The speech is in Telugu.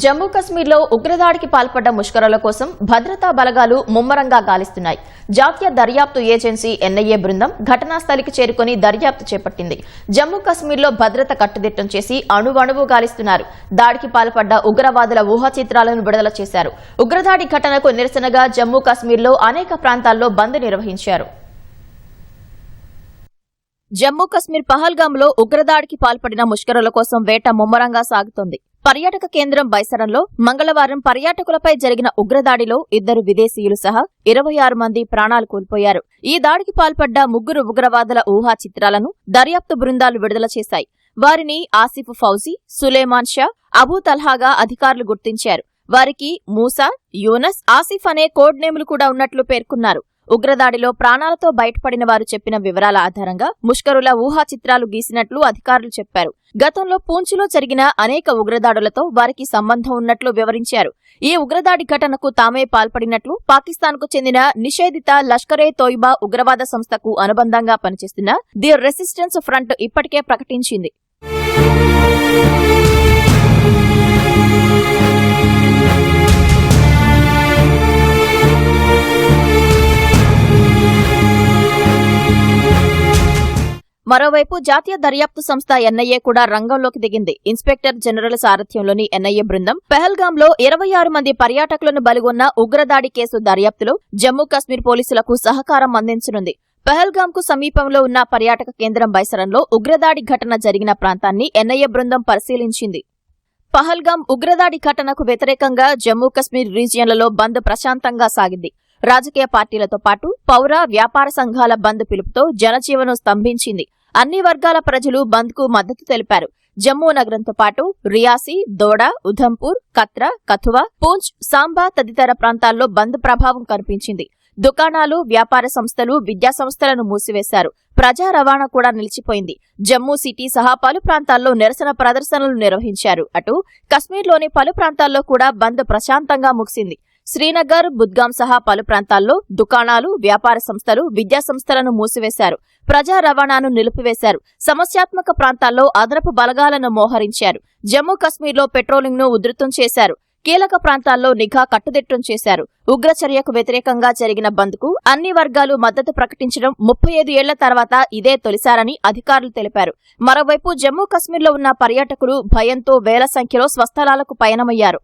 జమ్మూ కశ్మీర్లో ఉగ్రదాడికి పాల్పడ్డ ముష్కరుల కోసం భద్రతా బలగాలు ముమ్మరంగా గాలిస్తున్నాయి. జాతీయ దర్యాప్తు ఏజెన్సీ ఎన్ఐఏ బృందం ఘటనా స్థలికి చేరుకుని దర్యాప్తు చేపట్టింది. జమ్మూ కశ్మీర్లో భద్రత కట్టుదిట్టం చేసి అణువణువు గాలిస్తున్నారు. దాడికి పాల్పడ్డ ఉగ్రవాదుల ఊహా చిత్రాలను విడుదల చేశారు. ఉగ్రదాడి ఘటనకు నిరసనగా జమ్మూ కశ్మీర్లో అనేక ప్రాంతాల్లో బంద్ నిర్వహించారు. జమ్మూ కశ్మీర్ పహల్గామ్లో ఉగ్రదాడికి పాల్పడిన ముష్కరుల కోసం వేట ముమ్మరంగా సాగుతోంది. పర్యాటక కేంద్రం బైసరంలో మంగళవారం పర్యాటకులపై జరిగిన ఉగ్రదాడిలో ఇద్దరు విదేశీయులు సహా ఇరవై ఆరు మంది ప్రాణాలు కోల్పోయారు. ఈ దాడికి పాల్పడ్డ ముగ్గురు ఉగ్రవాదుల ఊహా చిత్రాలను దర్యాప్తు బృందాలు విడుదల చేశాయి. వారిని ఆసిఫ్ ఫౌజీ సులేమాన్ షా అబూ తల్హాగా అధికారులు గుర్తించారు. వారికి మూసా యూనస్ ఆసిఫ్ అనే కోడ్ నేములు కూడా ఉన్నట్లు పేర్కొన్నారు. ఉగ్రదాడిలో ప్రాణాలతో బయటపడిన వారు చెప్పిన వివరాల ఆధారంగా ముష్కరుల ఊహా చిత్రాలు గీసినట్లు అధికారులు చెప్పారు. గతంలో పూంచ్లో జరిగిన అనేక ఉగ్రదాడులతో వారికి సంబంధం ఉన్నట్లు వివరించారు. ఈ ఉగ్రదాడి ఘటనకు తామే పాల్పడినట్లు పాకిస్తాన్కు చెందిన నిషేధిత లష్కరే తోయిబా ఉగ్రవాద సంస్థకు అనుబంధంగా పనిచేస్తున్న ది రెసిస్టెన్స్ ఫ్రంట్ ఇప్పటికే ప్రకటించింది. మరోవైపు జాతీయ దర్యాప్తు సంస్థ ఎన్ఐఏ కూడా రంగంలోకి దిగింది. ఇన్స్పెక్టర్ జనరల్ సారథ్యంలోని ఎన్ఐఏ బృందం పెహల్గాంలో ఇరవై ఆరు మంది పర్యాటకులను బలిగొన్న ఉగ్రదాడి కేసు దర్యాప్తులో జమ్మూ కశ్మీర్ పోలీసులకు సహకారం అందించనుంది. పెహల్గాంకు సమీపంలో ఉన్న పర్యాటక కేంద్రం బైసరంలో ఉగ్రదాడి ఘటన జరిగిన ప్రాంతాన్ని ఎన్ఐఏ బృందం పరిశీలించింది. పహల్గాం ఉగ్రదాడి ఘటనకు వ్యతిరేకంగా జమ్మూ కశ్మీర్ రీజియన్లలో బంద్ ప్రశాంతంగా సాగింది. రాజకీయ పార్టీలతో పాటు పౌర వ్యాపార సంఘాల బంద్ పిలుపుతో జనజీవనం స్తంభించింది. అన్ని వర్గాల ప్రజలు బంద్కు మద్దతు తెలిపారు. జమ్మూ నగరంతో పాటు రియాసీ దోడా ఉధంపూర్ కత్రా కథువా పూంచ్ సాంబా తదితర ప్రాంతాల్లో బంద్ ప్రభావం కనిపించింది. దుకాణాలు వ్యాపార సంస్థలు విద్యా సంస్థలను మూసివేశారు. ప్రజా రవాణా కూడా నిలిచిపోయింది. జమ్మూ సిటీ సహా పలు ప్రాంతాల్లో నిరసన ప్రదర్శనలు నిర్వహించారు. అటు కశ్మీర్లోని పలు ప్రాంతాల్లో కూడా బంద్ ప్రశాంతంగా ముగిసింది. శ్రీనగర్ బుద్గాం సహా పలు ప్రాంతాల్లో దుకాణాలు వ్యాపార సంస్థలు విద్యా సంస్థలను మూసివేశారు. ప్రజా రవాణాను నిలిపివేశారు. సమస్యాత్మక ప్రాంతాల్లో అదనపు బలగాలను మోహరించారు. జమ్మూ కశ్మీర్లో పెట్రోలింగ్ను ఉధృతం చేశారు. కీలక ప్రాంతాల్లో నిఘా కట్టుదిట్టం చేశారు. ఉగ్రచర్యకు వ్యతిరేకంగా జరిగిన బంద్కు అన్ని వర్గాలు మద్దతు ప్రకటించడం ముప్పై ఐదు ఏళ్ళ తర్వాత ఇదే తొలిసారని అధికారులు తెలిపారు. మరోవైపు జమ్మూ కశ్మీర్లో ఉన్న పర్యాటకులు భయంతో వేల సంఖ్యలో స్వస్థలాలకు పయనమయ్యారు.